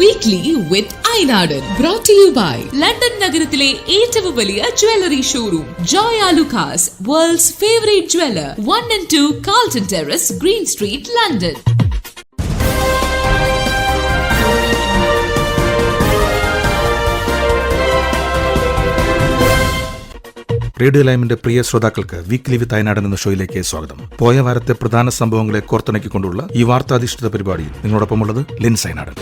Weekly with ഐനാടൻ brought you by London നഗരത്തിലെ ഏറ്റവും വലിയ jewellery showroom Joy Alukkas world's favourite jeweller one and two Carlton Terrace Green Street London radio ലൈമിന്റെ പ്രിയ ശ്രോതാക്കൾക്ക് weekly വിത്ത് അയനാടൻ എന്ന ഷോയിലേക്ക് സ്വാഗതം. പോയ വാരത്തെ പ്രധാന സംഭവങ്ങളെ കോർത്തിണക്കിക്കൊണ്ടുള്ള ഈ വാർത്താധിഷ്ഠിത പരിപാടിയിൽ നിങ്ങളോടൊപ്പമുള്ളത് ലിൻസ് അയനാടൻ.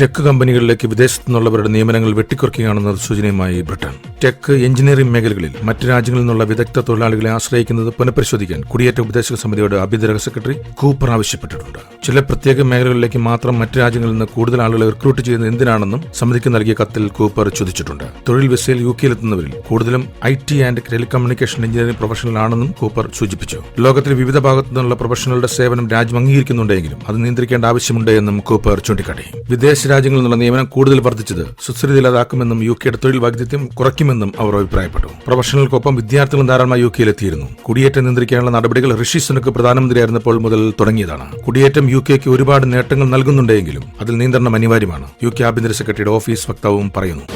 ടെക് കമ്പനികളിലേക്ക് വിദേശത്തു നിന്നുള്ളവരുടെ നിയമനങ്ങൾ വെട്ടിക്കുറയ്ക്കുകയാണെന്ന സൂചനയുമായി ബ്രിട്ടൻ. ടെക് എഞ്ചിനീയറിംഗ് മേഖലകളിൽ മറ്റ് രാജ്യങ്ങളിൽ നിന്നുള്ള വിദഗ്ധ തൊഴിലാളികളെ ആശ്രയിക്കുന്നത് പുനഃപരിശോധിക്കാൻ കുടിയേറ്റ ഉപദേശക സമിതിയുടെ ആഭ്യന്തര സെക്രട്ടറി കൂപ്പർ ആവശ്യപ്പെട്ടിട്ടുണ്ട്. ചില പ്രത്യേക മേഖലകളിലേക്ക് മാത്രം മറ്റ് രാജ്യങ്ങളിൽ നിന്ന് കൂടുതൽ ആളുകളെ റിക്രൂട്ട് ചെയ്യുന്നത് എന്തിനാണെന്നും സമിതിക്ക് നൽകിയ കത്തിൽ കൂപ്പർ ചോദിച്ചിട്ടുണ്ട്. തൊഴിൽ വിസയിൽ യു കെയിലെത്തുന്നവരിൽ കൂടുതലും I T and telecommunication engineering professional ആണെന്നും കൂപ്പർ സൂചിപ്പിച്ചു. ലോകത്തിലെ വിവിധ ഭാഗത്തു നിന്നുള്ള പ്രൊഫഷണലുടെ സേവനം രാജ്യം അംഗീകരിക്കുന്നുണ്ടെങ്കിലും അത് നിയന്ത്രിക്കേണ്ട ആവശ്യമുണ്ട് എന്നും കൂപ്പർ ചൂണ്ടിക്കാട്ടി. വിദേശ രാജ്യങ്ങളിൽ നിന്നുള്ള നിയമനം കൂടുതൽ വർദ്ധിച്ചത് സുസ്ഥിരതയില്ലാതാക്കുമെന്നും യു കെയുടെ തൊഴിൽ വൈദഗ്ധ്യം കുറയ്ക്കുമെന്നും അവർ അഭിപ്രായപ്പെട്ടു. പ്രൊഫഷണൽക്കൊപ്പം വിദ്യാർത്ഥികളും ധാരാളമായി യു കെയിലെത്തിയിരുന്നു. കുടിയേറ്റം നിയന്ത്രിക്കാനുള്ള നടപടികൾ ഋഷി സുനക്ക് പ്രധാനമന്ത്രിയായിരുന്നപ്പോൾ മുതൽ തുടങ്ങിയതാണ്. കുടിയേറ്റം യു കെക്ക് ഒരുപാട് നേട്ടങ്ങൾ നൽകുന്നുണ്ടെങ്കിലും അതിൽ നിയന്ത്രണം അനിവാര്യമാണ്. യു കെ ആഭ്യന്തര സെക്രട്ടറിയുടെ ഓഫീസ് വക്താവും പറയുന്നു.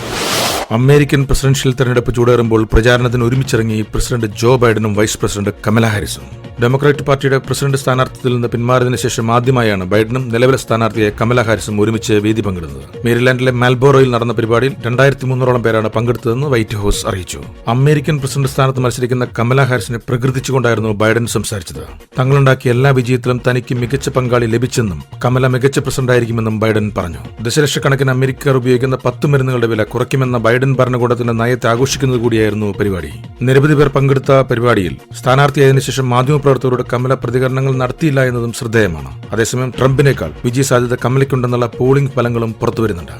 അമേരിക്കൻ പ്രസിഡൻഷ്യൽ തെരഞ്ഞെടുപ്പ് ചൂടേറുമ്പോൾ പ്രചാരണത്തിന് ഒരുമിച്ചിറങ്ങി പ്രസിഡന്റ് ജോ ബൈഡനും വൈസ് പ്രസിഡന്റ് കമല ഹാരിസും. ഡെമോക്രാറ്റിക് പാർട്ടിയുടെ പ്രസിഡന്റ് സ്ഥാനാർത്ഥിത്തിൽ നിന്ന് പിന്മാറിയതിനു ശേഷം ആദ്യമായാണ് ബൈഡനും നിലവിലെ സ്ഥാനാർത്ഥിയെ കമല ഹാരിസും ഒരുമിച്ച് വേദി പങ്കിടുന്നത്. മേരിലാൻഡിലെ മാൽബോറോയിൽ നടന്ന പരിപാടിയിൽ രണ്ടായിരത്തി മുന്നൂറോളം പേരാണ് പങ്കെടുത്തതെന്ന് വൈറ്റ് ഹൌസ് അറിയിച്ചു. അമേരിക്കൻ പ്രസിഡന്റ് സ്ഥാനത്ത് മത്സരിക്കുന്ന കമല ഹാരിസിനെ പ്രകൃതിച്ചുകൊണ്ടായിരുന്നു ബൈഡൻ സംസാരിച്ചത്. തങ്ങളുണ്ടാക്കിയ എല്ലാ വിജയത്തിലും തനിക്ക് മികച്ച പങ്കാളി ലഭിച്ചെന്നും കമല മികച്ച പ്രസിഡന്റായിരിക്കുമെന്നും ബൈഡൻ പറഞ്ഞു. ദശലക്ഷക്കണക്കിന് അമേരിക്കർ ഉപയോഗിക്കുന്ന പത്ത് മരുന്നുകളുടെ വില കുറയ്ക്കുമെന്ന ബൈഡൻ ഭരണകൂടത്തിന്റെ നയത്തെ ആഘോഷിക്കുന്നത് കൂടിയായിരുന്നു പരിപാടി. നിരവധി പേർ പങ്കെടുത്ത പരിപാടിയിൽ സ്ഥാനാർത്ഥിയായതിനു ശേഷം മാധ്യമപ്രവർത്തകരോട് കമല പ്രതികരണങ്ങൾ നടത്തിയില്ല എന്നതും ശ്രദ്ധേയമാണ്. അതേസമയം ട്രംപിനേക്കാൾ വിജയ സാധ്യത കമലയ്ക്കുണ്ടെന്നുള്ള പോളിംഗ് ഫലങ്ങളും പുറത്തുവരുന്നുണ്ട്.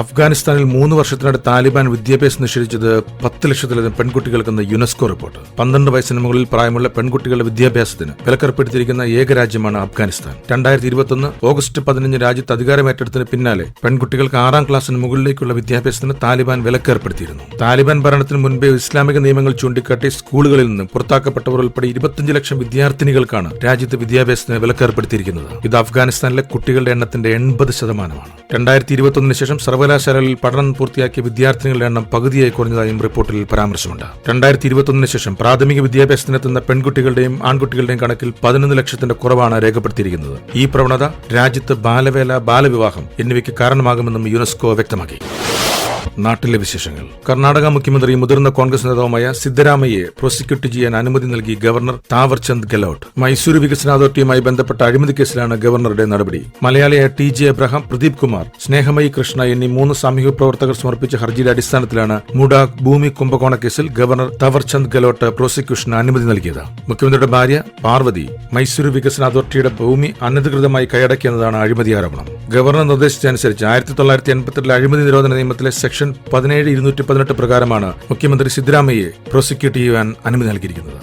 അഫ്ഗാനിസ്ഥാനിൽ മൂന്ന് വർഷത്തിനിടെ താലിബാൻ വിദ്യാഭ്യാസം നിഷേധിച്ചത് പത്ത് ലക്ഷത്തിലധികം പെൺകുട്ടികൾക്കെന്ന് യുനെസ്കോ റിപ്പോർട്ട്. പന്ത്രണ്ട് വയസ്സിന് മുകളിൽ പ്രായമുള്ള പെൺകുട്ടികളുടെ വിദ്യാഭ്യാസത്തിന് വിലക്കേർപ്പെടുത്തിയിരിക്കുന്ന ഏക രാജ്യമാണ് അഫ്ഗാനിസ്ഥാൻ. രണ്ടായിരത്തി ഇരുപത്തൊന്ന് ഓഗസ്റ്റ് പതിനഞ്ച് രാജ്യത്ത് അധികാരമേറ്റെടുത്തിന് പിന്നാലെ പെൺകുട്ടികൾക്ക് ആറാം ക്ലാസ്സിന് മുകളിലേക്കുള്ള വിദ്യാഭ്യാസത്തിന് താലിബാൻ വിലക്കേർപ്പെടുത്തിയിരുന്നു. താലിബാൻ ഭരണത്തിന് മുൻപേ ഇസ്ലാമിക നിയമങ്ങൾ ചൂണ്ടിക്കാട്ടി സ്കൂളുകളിൽ നിന്ന് പുറത്താക്കപ്പെട്ടവർ ഉൾപ്പെടെ ഇരുപത്തിയഞ്ച് ലക്ഷം വിദ്യാർത്ഥിനികൾക്കാണ് രാജ്യത്ത് വിദ്യാഭ്യാസത്തിന് വിലക്കേർപ്പെടുത്തിയിരിക്കുന്നത്. ഇത് അഫ്ഗാനിസ്ഥാനിലെ കുട്ടികളുടെ എണ്ണത്തിന്റെ എൺപത് ശതമാനമാണ്. രണ്ടായിരത്തി ഇരുപത്തൊന്നിന് ശേഷം സർവകലാശാലകളിൽ പഠനം പൂർത്തിയാക്കിയ വിദ്യാർത്ഥികളുടെ എണ്ണം പകുതിയായി കുറഞ്ഞതായും റിപ്പോർട്ടിൽ പരാമർശമുണ്ട്. രണ്ടായിരത്തി ഇരുപത്തൊന്നിന് ശേഷം പ്രാഥമിക വിദ്യാഭ്യാസത്തിനെത്തുന്ന പെൺകുട്ടികളുടെയും ആൺകുട്ടികളുടെയും കണക്കിൽ പതിനൊന്ന് ലക്ഷത്തിന്റെ കുറവാണ് രേഖപ്പെടുത്തിയിരിക്കുന്നത്. ഈ പ്രവണത രാജ്യത്ത് ബാലവേല ബാലവിവാഹം എന്നിവയ്ക്ക് കാരണമാകുമെന്നും യുനെസ്കോ വ്യക്തമാക്കി. നാട്ടിലെ വിശേഷങ്ങൾ. കർണാടക മുഖ്യമന്ത്രി മുതിർന്ന കോൺഗ്രസ് നേതാവുമായ സിദ്ധരാമയ്യെ പ്രോസിക്യൂട്ട് ചെയ്യാൻ അനുമതി നൽകി ഗവർണർ താവർചന്ദ് ഗെലോട്ട്. മൈസൂരു വികസന അതോറിറ്റിയുമായി ബന്ധപ്പെട്ട അഴിമതി കേസിലാണ് ഗവർണറുടെ നടപടി. മലയാളിയായ T J Abraham Pradeep Kumar Snehamayi Krishna എന്നീ മൂന്ന് സാമൂഹിക പ്രവർത്തകർ സമർപ്പിച്ച ഹർജിയുടെ അടിസ്ഥാനത്തിലാണ് മുഡാക് ഭൂമി കുംഭകോണ കേസിൽ ഗവർണർ താവർചന്ദ് ഗെലോട്ട് പ്രോസിക്യൂഷന് അനുമതി നൽകിയത്. മുഖ്യമന്ത്രിയുടെ ഭാര്യ പാർവതി മൈസൂരു വികസന അതോറിറ്റിയുടെ ഭൂമി അനധികൃതമായി കൈയടക്കിയെന്നതാണ് അഴിമതി ആരോപണം. ഗവർണർ നിർദ്ദേശിച്ചനുസരിച്ച് ആയിരത്തി തൊള്ളായിരത്തി എൺപത്തിരണ്ടിലെ അഴിമതി നിരോധന നിയമത്തിലെ സെക്ഷൻ പതിനേഴ് ഇരുന്നൂറ്റി പതിനെട്ട് പ്രകാരമാണ് മുഖ്യമന്ത്രി സിദ്ധരാമയ്യെ പ്രോസിക്യൂട്ട് ചെയ്യാൻ അനുമതി നൽകിയിരിക്കുന്നത്.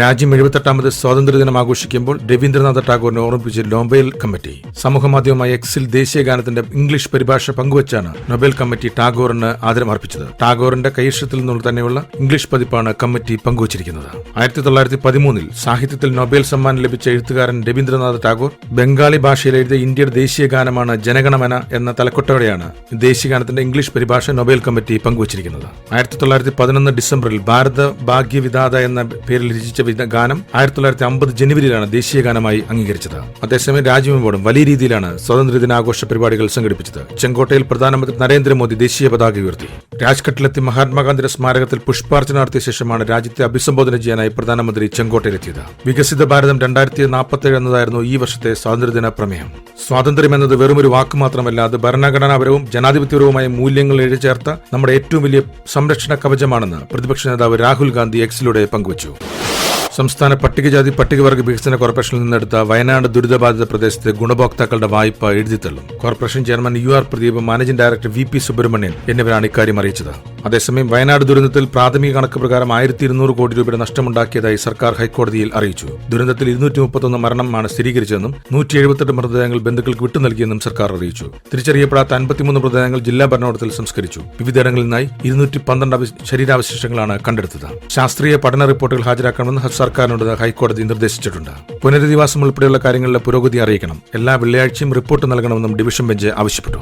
രാജ്യം എഴുപത്തെട്ടാമത് സ്വാതന്ത്ര്യദിനം ആഘോഷിക്കുമ്പോൾ രവീന്ദ്രനാഥ ടാഗോറിനെ ഓർമ്മിപ്പിച്ച് നോബൽ കമ്മിറ്റി. സമൂഹമാധ്യമമായ എക്സിൽ ദേശീയ ഗാനത്തിന്റെ ഇംഗ്ലീഷ് പരിഭാഷ പങ്കുവച്ചാണ് നൊബേൽ കമ്മിറ്റി ടാഗോറിന് ആദരം അർപ്പിച്ചത് ടാഗോറിന്റെ കൈഷത്തിൽ നിന്നുള്ള തന്നെയുള്ള ഇംഗ്ലീഷ് പതിപ്പാണ് കമ്മിറ്റി പങ്കുവച്ചിരിക്കുന്നത്. ആയിരത്തി തൊള്ളായിരത്തി പതിമൂന്നിൽ സാഹിത്യത്തിൽ നൊബേൽ സമ്മാനം ലഭിച്ച എഴുത്തുകാരൻ രവീന്ദ്രനാഥ് ടാഗോർ ബംഗാളി ഭാഷയിൽ എഴുതിയ ഇന്ത്യയുടെ ദേശീയ ഗാനമാണ് ജനഗണമന എന്ന തലക്കൊട്ടോടെയാണ് ദേശീയ ഗാനത്തിന്റെ ഇംഗ്ലീഷ് പരിഭാഷ നൊബേൽ കമ്മിറ്റി പങ്കുവച്ചിരിക്കുന്നത്. ആയിരത്തി തൊള്ളായിരത്തി പതിനൊന്ന് ഡിസംബറിൽ ഭാരത ഭാഗ്യവിധാത എന്ന പേരിൽ രചിച്ച ഗാനം ആയിരത്തി തൊള്ളായിരത്തി അമ്പത് ജനുവരിയിലാണ് ദേശീയ ഗാനമായി അംഗീകരിച്ചത്. അതേസമയം രാജ്യമെമ്പാടും വലിയ രീതിയിലാണ് സ്വാതന്ത്ര്യ ദിനാഘോഷ പരിപാടികൾ സംഘടിപ്പിച്ചത്. ചെങ്കോട്ടയിൽ പ്രധാനമന്ത്രി നരേന്ദ്രമോദി ദേശീയ പതാക ഉയർത്തി. രാജ്ഘട്ടിലെത്തി മഹാത്മാഗാന്ധിയുടെ സ്മാരകത്തിൽ പുഷ്പാർച്ചന നടത്തിയ ശേഷമാണ് രാജ്യത്തെ അഭിസംബോധന ചെയ്യാനായി പ്രധാനമന്ത്രി ചെങ്കോട്ടയിലെത്തിയത്. വികസിത ഭാരതം രണ്ടായിരത്തി നാൽപ്പത്തേഴ് എന്നതായിരുന്നു ഈ വർഷത്തെ സ്വാതന്ത്ര്യദിന പ്രമേയം. സ്വാതന്ത്ര്യം എന്നത് വെറുമൊരു വാക്ക് മാത്രമല്ല അത് ഭരണഘടനാപരവും ജനാധിപത്യപരവുമായ മൂല്യങ്ങൾ എഴുചേർത്ത നമ്മുടെ ഏറ്റവും വലിയ സംരക്ഷണ കവചമാണെന്ന് പ്രതിപക്ഷ നേതാവ് രാഹുൽ ഗാന്ധി എക്സിലൂടെ പങ്കുവച്ചു. സംസ്ഥാന പട്ടികജാതി പട്ടികവർഗ വികസന കോർപ്പറേഷനിൽ നിന്നെടുത്ത വയനാട് ദുരിതബാധിത പ്രദേശത്തെ ഗുണഭോക്താക്കളുടെ വായ്പ എഴുതിത്തള്ളും corporation chairman U R Pradeep managing director V P Subramanian എന്നിവരാണ് ഇക്കാര്യം അറിയിച്ചത്. അതേസമയം വയനാട് ദുരന്തത്തിൽ പ്രാഥമിക കണക്ക് പ്രകാരം ആയിരത്തി ഇരുന്നൂറ് കോടി രൂപയുടെ നഷ്ടമുണ്ടാക്കിയതായി സർക്കാർ ഹൈക്കോടതിയിൽ അറിയിച്ചു. ദുരന്തത്തിൽ ഇരുന്നൂറ്റി മുപ്പത്തൊന്ന് മരണമാണ് സ്ഥിരീകരിച്ചതെന്നും നൂറ്റി എഴുപത്തെട്ട് മൃതദേഹങ്ങൾ ബന്ധുക്കൾക്ക് വിട്ടു നൽകിയെന്നും സർക്കാർ അറിയിച്ചു. തിരിച്ചറിയപ്പെടാത്ത അൻപത്തിമൂന്ന് മൃതദേഹങ്ങൾ ജില്ലാ ഭരണകൂടത്തിൽ സംസ്കരിച്ചു. വിവിധയിടങ്ങളിൽ നിന്നായി ഇരുന്നൂറ്റി പന്ത്രണ്ട് ശരീരാവശേഷങ്ങളാണ് കണ്ടെടുത്തത്. ശാസ്ത്രീയ പഠന റിപ്പോർട്ടുകൾ ഹാജരാക്കണമെന്ന് സർക്കാരിനോട് ഹൈക്കോടതി നിർദ്ദേശിച്ചിട്ടുണ്ട്. പുനരധിവാസം ഉൾപ്പെടെയുള്ള കാര്യങ്ങളിലെ പുരോഗതി അറിയിക്കണം. എല്ലാ വെള്ളിയാഴ്ചയും റിപ്പോർട്ട് നൽകണമെന്നും ഡിവിഷൻ ബെഞ്ച് ആവശ്യപ്പെട്ടു.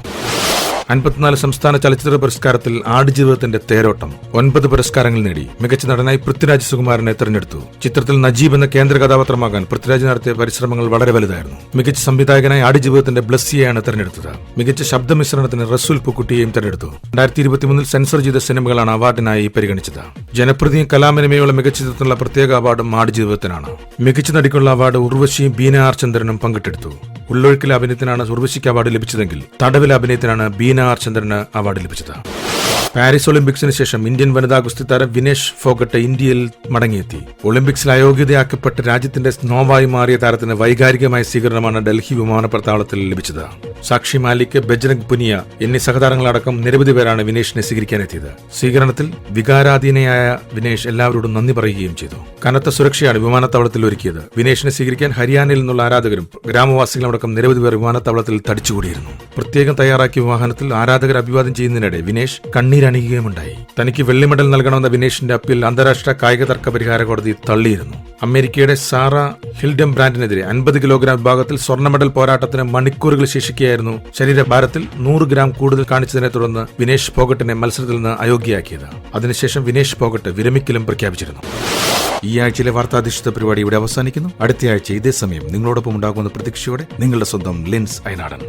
അൻപത്തിനാല് സംസ്ഥാന ചലച്ചിത്ര പുരസ്കാരത്തിൽ ആടുജീവിതത്തിന്റെ തേരോട്ടം. ഒൻപത് പുരസ്കാരങ്ങൾ നേടി മികച്ച നടനായി പൃഥ്വിരാജ് സുകുമാരനെ തെരഞ്ഞെടുത്തു. ചിത്രത്തിൽ നജീബ് എന്ന കേന്ദ്ര കഥാപാത്രമാകാൻ പൃഥ്വിരാജ് നടത്തിയ പരിശ്രമങ്ങൾ വളരെ വലുതായിരുന്നു. മികച്ച സംവിധായകനായി ആടുജീവിതത്തിന്റെ ബ്ലസ്സിയെയാണ് തെരഞ്ഞെടുത്തത്. മികച്ച ശബ്ദമിശ്രണത്തിന് റസൂൽ പൂക്കുട്ടിയെയും തെരഞ്ഞെടുത്തു. രണ്ടായിരത്തി ഇരുപത്തിമൂന്നിൽ സെൻസർ ചെയ്ത സിനിമകളാണ് അവാർഡിനായി പരിഗണിച്ചത്. ജനപ്രതിയും കലാമിനിമയുള്ള മികച്ച ചിത്രത്തിനുള്ള പ്രത്യേക അവാർഡും ആടുജീവിതത്തിനാണ്. മികച്ച നടിക്കുള്ള അവാർഡ് ഉർവശിയും ബീന ആർ ചന്ദ്രനും പങ്കിട്ടെടുത്തു. ഉള്ളൊഴുക്കിലെ അഭിനയത്തിനാണ് ഉർവശിക്ക് അവാർഡ് ലഭിച്ചതെങ്കിൽ തടവിലെ അഭിനയത്തിനാണ് ബീന ആർ ചന്ദ്രന് അവാർഡ് ലഭിച്ചത്. പാരീസ് ഒളിമ്പിക്സിന് ശേഷം ഇന്ത്യൻ വനിതാ ഗുസ്തി താരം വിനേഷ് ഫോഗട്ട് ഇന്ത്യയിൽ മടങ്ങിയെത്തി. ഒളിമ്പിക്സിൽ അയോഗ്യതയാക്കപ്പെട്ട് രാജ്യത്തിന്റെ സ്നോവായി മാറിയ താരത്തിന് വൈകാരികമായ സ്വീകരണമാണ് ഡൽഹി വിമാനത്താവളത്തിൽ ലഭിച്ചത്. സാക്ഷി മാലിക് ബജ്രംഗ് പുനിയ എന്നീ സഹതാരങ്ങളടക്കം നിരവധി പേരാണ് വിനേഷിനെ സ്വീകരിക്കാനെത്തിയത്. സ്വീകരണത്തിൽ വികാരാധീനയായ വിനേഷ് എല്ലാവരോടും നന്ദി പറയുകയും ചെയ്തു. കനത്ത സുരക്ഷയാണ് വിമാനത്താവളത്തിൽ ഒരുക്കിയത്. വിനേഷിനെ സ്വീകരിക്കാൻ ഹരിയാനയിൽ നിന്നുള്ള ആരാധകരും ഗ്രാമവാസികളടക്കം നിരവധി പേർ വിമാനത്താവളത്തിൽ തടിച്ചുകൂടിയിരുന്നു. പ്രത്യേകം തയ്യാറാക്കിയ വാഹനത്തിൽ ആരാധകർ അഭിവാദ്യം ചെയ്യുന്നതിനിടെ വിനേഷ് കണ്ണീരണിയുകയുമുണ്ടായി. തനിക്ക് വെള്ളി മെഡൽ നൽകണമെന്ന വിനേഷിന്റെ അപ്പീൽ അന്താരാഷ്ട്ര കായിക തർക്ക പരിഹാര കോടതി തള്ളിയിരുന്നു. അമേരിക്കയുടെ സാറ ഹിൽഡം ബ്രാൻഡിനെതിരെ അൻപത് കിലോഗ്രാം വിഭാഗത്തിൽ സ്വർണ മെഡൽ പോരാട്ടത്തിന് മണിക്കൂറുകൾ ശേഷിക്കുകയായിരുന്നു ശരീരഭാരത്തിൽ നൂറ് ഗ്രാം കൂടുതൽ കാണിച്ചതിനെ തുടർന്ന് വിനേഷ് ഫോഗട്ടിനെ മത്സരത്തിൽ നിന്ന് അയോഗ്യയാക്കിയത്. അതിനുശേഷം വിനേഷ് ഫോഗട്ട് വിരമിക്കലും പ്രഖ്യാപിച്ചിരുന്നു. ഈ ആഴ്ചയിലെ വാർത്താധിഷ്ഠിത പരിപാടി ഇവിടെ അവസാനിക്കുന്നു. അടുത്തയാഴ്ച ഇതേ സമയം നിങ്ങളോടൊപ്പം ഉണ്ടാകുന്ന പ്രതീക്ഷയോടെ നിങ്ങളുടെ സ്വന്തം ലെൻസ് അയനാടൻ.